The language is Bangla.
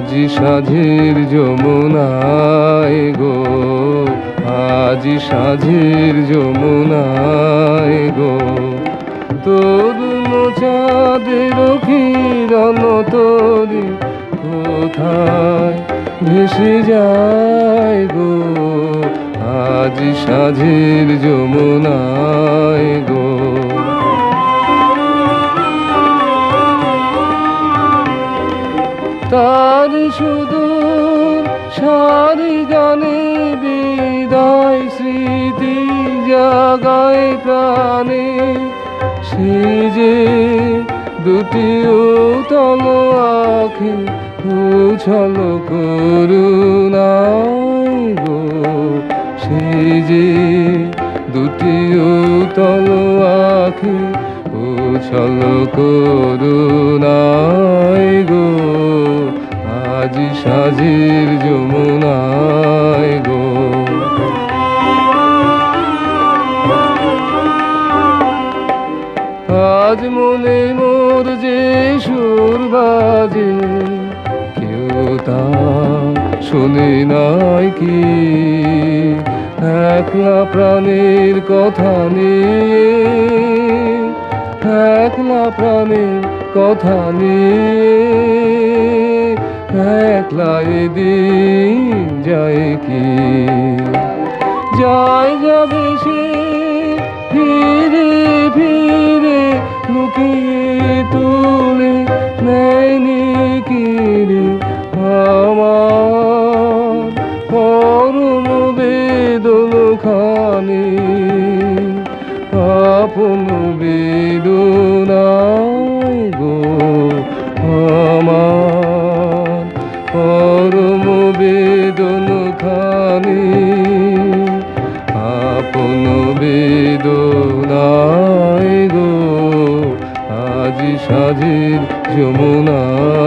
সাঝের যমুনায় গো আজি সাঝের যমুনায় গো। তরুণ চাঁদের কিরণ তরি কোথায় ভেসে যায় গো আজি সাঝের যমুনায় গো। তার শুধু সারি গানে বিদায় স্মৃতি জাগায় প্রাণে। সে যে দুটি উতল আখি, উছল করুণায় গো। সে যে দুটি উতল আখি, উছল করুণায় গো। সাজির যমুনায় গো। আজ মনে মোর যে সুর বাজে, কেউ তা শুনে নাই কি? একলা প্রাণের কথা নিয়ে, একলা প্রাণের কথা নিয়ে একলা দিন যায় কি? যায় যাবে সে ফিরে ফিরে লুকিয়ে তুলে নেয়নি কিরে আমার? বেদন খানি আপন বেদনায় আজি সাজির